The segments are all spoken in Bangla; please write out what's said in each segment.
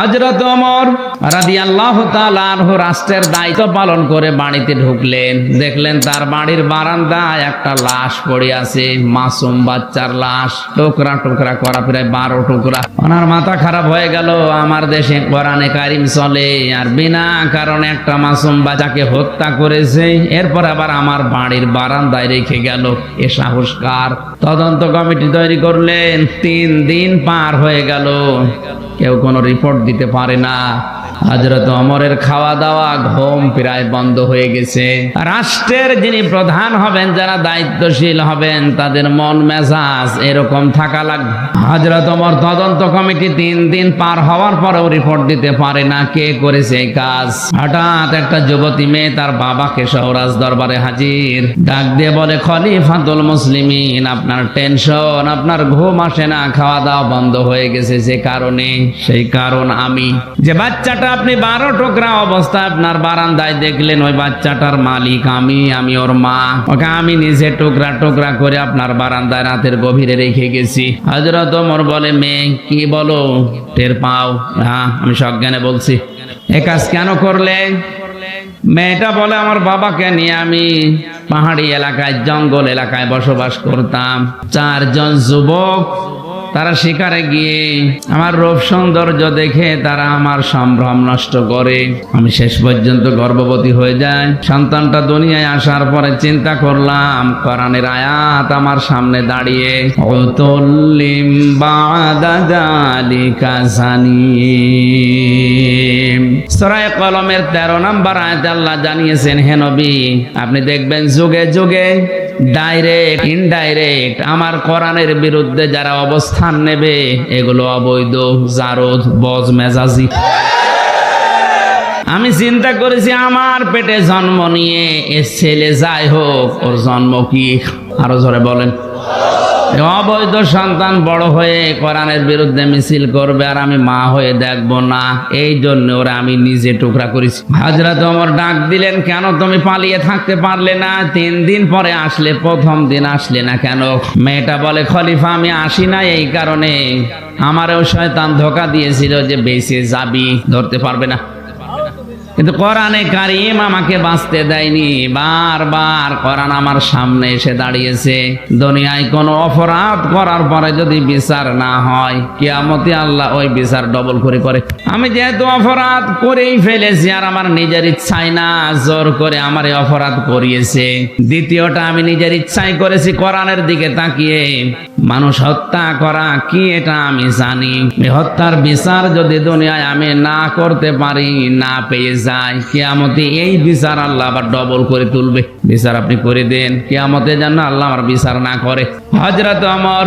হজরত ওমর রাদি আল্লাহ রাষ্ট্রের দায়িত্ব পালন করে বাড়িতে ঢুকলেন। দেখলেন তার বাড়ির বারান্দায় একটা লাশ পড়ে আছে, মাসুম বাচ্চার লাশ। টুকরা টুকরা করা, প্রায় বারো টুকরা। ওনার মাথা খারাপ হয়ে গেল। আমার দেশে কোরআনে কারিম চলে আর বিনা কারণে একটা মাসুম বাচ্চাকে হত্যা করেছে। এরপর আবার আমার বাড়ির বারান্দায় রেখে গেল। এ সাহসকার তদন্ত কমিটি তৈরি করলেন। তিন দিন পার হয়ে গেল। কেউ কোনো রিপোর্ট দিতে পারে না। হজরত অমরের খাওয়া দাওয়া ঘুম প্রায় বন্ধ হয়ে গেছে। রাষ্ট্রের যিনি প্রধান হবেন, যারা দায়িত্বশীল হবেন, তাদের মন মেজাজ এরকম থাকা লাগবে হজরত অমর তদন্ত কমিটি তিন দিন পার হওয়ার পরেও রিপোর্ট দিতে পারে না কে করেছে এই কাজ। হঠাৎ একটা যুবতী মেয়ে তার বাবাকে সহরাজ দরবারে হাজির। ডাক দিয়ে বলে, খলিফাতুল মুসলিমিন, আপনার টেনশন আপনার ঘুম আসে না খাওয়া দাওয়া বন্ধ হয়ে গেছে যে কারণে। সেই কারণ আমি। যে বাচ্চাটা আপনি বারো টুকরা অবস্থায় আপনার বারান্দায় দেখলেন, ওই বাচ্চাটার মালিক আমি আমি ওর মা। ওকে আমি নিজে টুকরা টুকরা করে আপনার বারান্দায় রাতের গভীরে রেখে গেছি। হজরত ওমর বলে, মেয়ে, কি বলো? টের পাও? হ্যাঁ আমি সজ্ঞানে বলছি। এ কাজ কেন করলে? মেয়েটা বলে, আমার বাবাকে নিয়ে আমি পাহাড়ি এলাকায়, জঙ্গল এলাকায় বসবাস করতাম। চারজন যুবক তারা শিকারে গিয়ে আমার রূপ সৌন্দর্য দেখে তারা আমার সম্ভ্রম নষ্ট করে। আমি শেষ পর্যন্ত গর্ভবতী হয়ে যাই। সন্তানটা দুনিয়ায় আসার পরে চিন্তা করলাম, কোরআনের আয়াত আমার সামনে দাঁড়িয়ে অতুল্লিম বাদা জালিকা জানিম সরায় কলমের তেরো নম্বর আয়াত আল্লাহ জানিয়েছেন, হে নবী, আপনি দেখবেন যুগে যুগে ডাইরেক্ট ইনডাইরেক্ট আমার কোরআনের বিরুদ্ধে যারা অবস্থান নেবে, এগুলো অবৈধ, জারদ, বজ, মেজাজি। আমি চিন্তা করেছি, আমার পেটে জন্ম নিয়ে এ ছেলে যাই হোক, ওর জন্ম কি? আরও জোরে বলেন। অবৈধ সন্তান বড় হয়ে কোরআনের বিরুদ্ধে মিছিল করবে আর আমি মা হয়ে দেখব না। এই জন্য ওরা আমি নিজে টুকরা করেছি। হাজরা তোমার ডাক দিলেন, কেন তুমি পালিয়ে থাকতে পারলে না? তিন দিন পরে আসলে, প্রথম দিন আসলে না কেন? মেয়েটা বলে, খলিফা, আমি আসি না এই কারণে। আমারও শয়তান ধোকা দিয়েছিল যে বেঁচে যাবি, ধরতে পারবে না। কিন্তু কোরআনে কারিম আমাকে বাঁচতে দেয়নি। বারবার কোরআন আমার সামনে এসে দাঁড়িয়েছে। দুনিয়ায় কোনো অপরাধ করার পরে যদি বিচার না হয়, কিয়ামতে আল্লাহ ওই বিচার ডবল করে করে। আমি যেহেতু অপরাধ করেই ফেলেছি আর আমার নিজের ইচ্ছাই না, জোর করে আমার এই অপরাধ করিয়েছে। দ্বিতীয়টা, আমি নিজের ইচ্ছাই করেছি কোরআনের দিকে তাকিয়ে। মানুষ হত্যা করা, কি এটা আমি জানি? হত্যার বিচার যদি দুনিয়ায় আমি না করতে পারি, না পেয়ে যাই কিয়ামতে এই বিচার আল্লাহ আবার ডবল করে তুলবে। বিচার আপনি করে দেন কিয়ামতে যেন আল্লাহ আমার বিচার না করে। হজরত আমার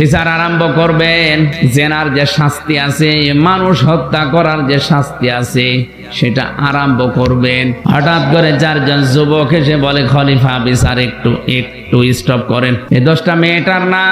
বিচার আরম্ভ করবেন, জেনার যে শাস্তি আছে, মানুষ হত্যা করার যে শাস্তি আছে, সেটা আরম্ভ করবেন। হঠাৎ করে চারজন যুবক এসে বলে, খলিফা, বিচার একটু একটু স্টপ করেন। এই দশটা মেয়েটার না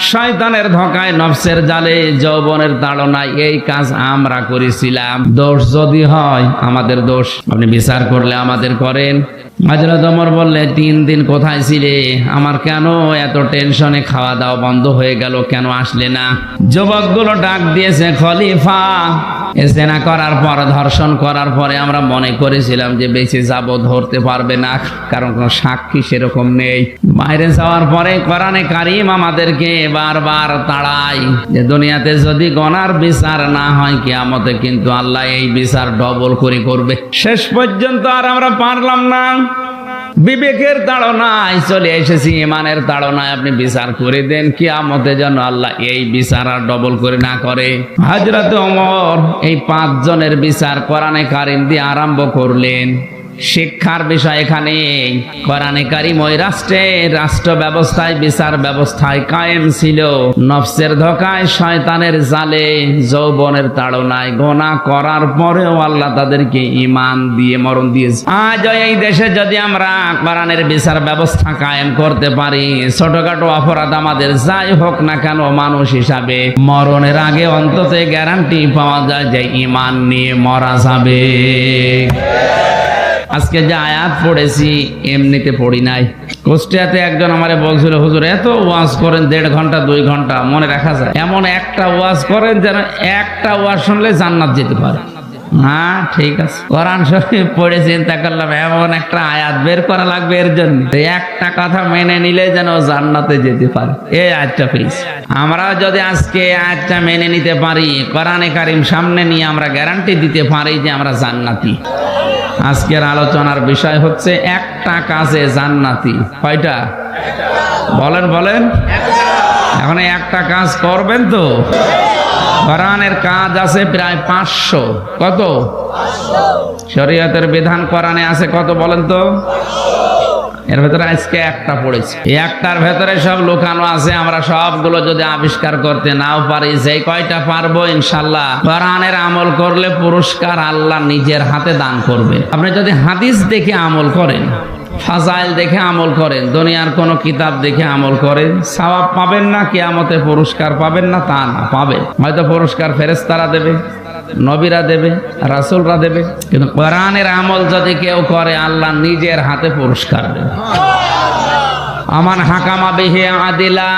শয়তানের ধকায় নফসের জালে, যৌবনের তাড়নায় এই কাজ আমরা করেছিলাম। দোষ যদি হয়, আমাদের দোষ। আপনি বিচার করলে আমাদের করেন। হজরত অমর বললে, তিন দিন কোথায় ছিলে? আমার কেন এত টেনশনে খাওয়া দাওয়া বন্ধ হয়ে গেল? কেন আসলে না? যুবকগুলো ডাক দিয়েছে, খলিফা জেনা করার পর, ধর্ষণ করার পরে আমরা মনে করেছিলাম যে বেঁচে যাব, ধরতে পারবে না, কারণ কোনো সাক্ষী সেরকম নেই। বাইরে যাওয়ার পরে কোরআনে কারিম আমাদেরকে বারবার তাড়াই যে দুনিয়াতে যদি গনার বিচার না হয়, কিয়ামতে কিন্তু আল্লাহ এই বিচার ডবল করে করবে। শেষ পর্যন্ত আর আমরা পারলাম না। বিবেকের তাড়নায় চলে এসেছি, ইমানের তাড়নায় আপনি বিচার করে দেন কি আমতে যেন আল্লাহ এই বিচার আর ডবল করে না করে। হাজরাতে অমর এই পাঁচ জনের বিচার কোরআনে কারিম দিয়ে আরম্ভ করলেন। শিক্ষার বিষয় এখানে। কোরআনে কারিম ওই রাষ্ট্রে, রাষ্ট্র ব্যবস্থায়, বিচার ব্যবস্থায় কায়েম ছিল। নফসের ধোকায় শয়তানের জালে, যৌবনের তাড়নায় গোনা করার পরেও আল্লাহ তাদেরকে ইমান দিয়ে মরণ দিয়েছে। আজ এই দেশে যদি আমরা কোরআনের বিচার ব্যবস্থা কায়েম করতে পারি, ছোটখাটো অপরাধ আমাদের যাই হোক না কেন মানুষ হিসাবে মরণের আগে অন্তত গ্যারান্টি পাওয়া যায় যে ইমান নিয়ে মরা যাবে। আজকে যে আয়াত পড়েছি, এমনিতে পড়ি নাই। কুষ্টিয়াতে একজন আমারে বলছিল, হুজুর, এত ওয়াজ করেন, দেড় ঘণ্টা, দুই ঘণ্টা, মনে রাখা যায়। এমন একটা ওয়াজ করেন যেন একটা ওয়াজ শুনলে জান্নাত যেতে পারে। হ্যাঁ ঠিক আছে। কোরআন শরীফ পড়ে চিন্তা করলাম, এমন একটা আয়াত বের করা লাগবে এর জন্য। একটা কথা মেনে নিলে যেন জান্নাতে যেতে পারে। এই আয়াতটা প্লিজ আমরা যদি আজকে আয়াতটা মেনে নিতে পারি, কোরআনে কারিম সামনে নিয়ে আমরা গ্যারান্টি দিতে পারি যে আমরা জান্নাতি। আজকের আলোচনার বিষয় হচ্ছে একটা কাজে জান্নাতি। কয়টা? বলেন বলেন। এখন একটা কাজ করবেন তো? কোরআনের কাজ আছে প্রায় পাঁচশো। কত? শরীয়তের বিধান কোরআনে আছে কত বলেন তো? এর ভেতরে আজকে একটা পড়েছি। এই একটার ভেতরে সব লুকানো আছে, আমরা সবগুলো যদি আবিষ্কার করতে নাও পারি সেই কয়টা পারব ইনশাল্লাহ। কোরআনের আমল করলে পুরস্কার আল্লাহ নিজের হাতে দান করবে। আপনি যদি হাদিস দেখে আমল করেন, ফাজাইল দেখে আমল করেন, দুনিয়ার কোনো কিতাব দেখে আমল করেন, সওয়াব পাবেন না, কিয়ামতে পুরস্কার পাবেন না, তা না, পাবেন। হয়তো পুরস্কার ফেরেশতারা দেবে। নবীরা দেবে, রাসূলরা দেবে। কিন্তু কোরআনের আমল যদি কেউ করে, আল্লাহ নিজের হাতে পুরস্কার দেবে। আমান হাকামা বিহে আদিলা।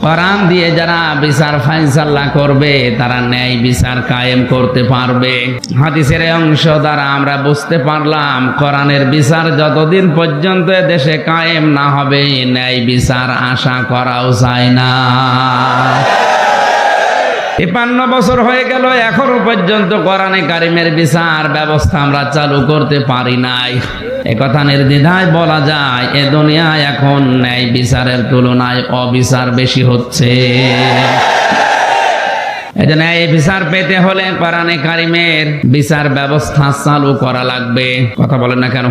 কোরআন দিয়ে যারা বিচার ফাইসাল্লাহ করবে, তারা ন্যায় বিচার কায়েম করতে পারবে। হাদিসের অংশ দ্বারা আমরা বুঝতে পারলাম, কোরআনের বিচার যতদিন পর্যন্ত দেশে কায়েম না হবে, ন্যায় বিচার আশা করাও যায় না। তিপান্ন বছর হয়ে গেল, এখনও পর্যন্ত কোরআনে কারিমের বিচার ব্যবস্থা আমরা চালু করতে পারি নাই। একথা নির্দ্বিধায় বলা যায়, এ দুনিয়ায় এখন ন্যায় বিচারের তুলনায় অবিচার বেশি হচ্ছে। এই বিচার পেতে হলে কোরআনে কারিমের বিচার ব্যবস্থা চালু করা লাগবে। কথা বলেন না কেন?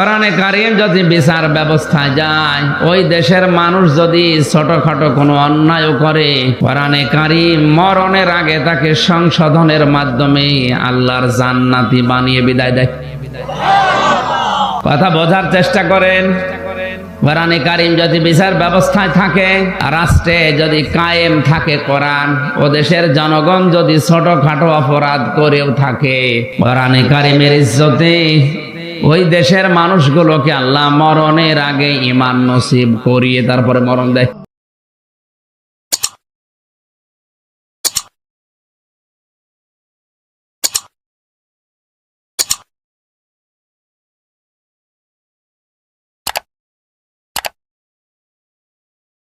কোরআনে কারিম যদি বিচার ব্যবস্থায় যায়, ওই দেশের মানুষ যদি ছোটখাটো কোনো অন্যায় করে, কোরআনে কারিম মরণের আগে তাকে সংশোধনের মাধ্যমে আল্লাহর জান্নাতি বানিয়ে বিদায় দেয়। কথা বোঝার চেষ্টা করেন। কোরআনে কারিম যদি বিচার ব্যবস্থায় থাকে, রাষ্ট্রে যদি কায়েম থাকে কোরআন, ও দেশের জনগণ যদি ছোটখাটো অপরাধ করেও থাকে, কোরআনে কারিমের ইজ্জতে ওই দেশের মানুষগুলোকে আল্লাহ মরণের আগে ইমান নসিব করিয়ে তারপরে মরণ দেয়।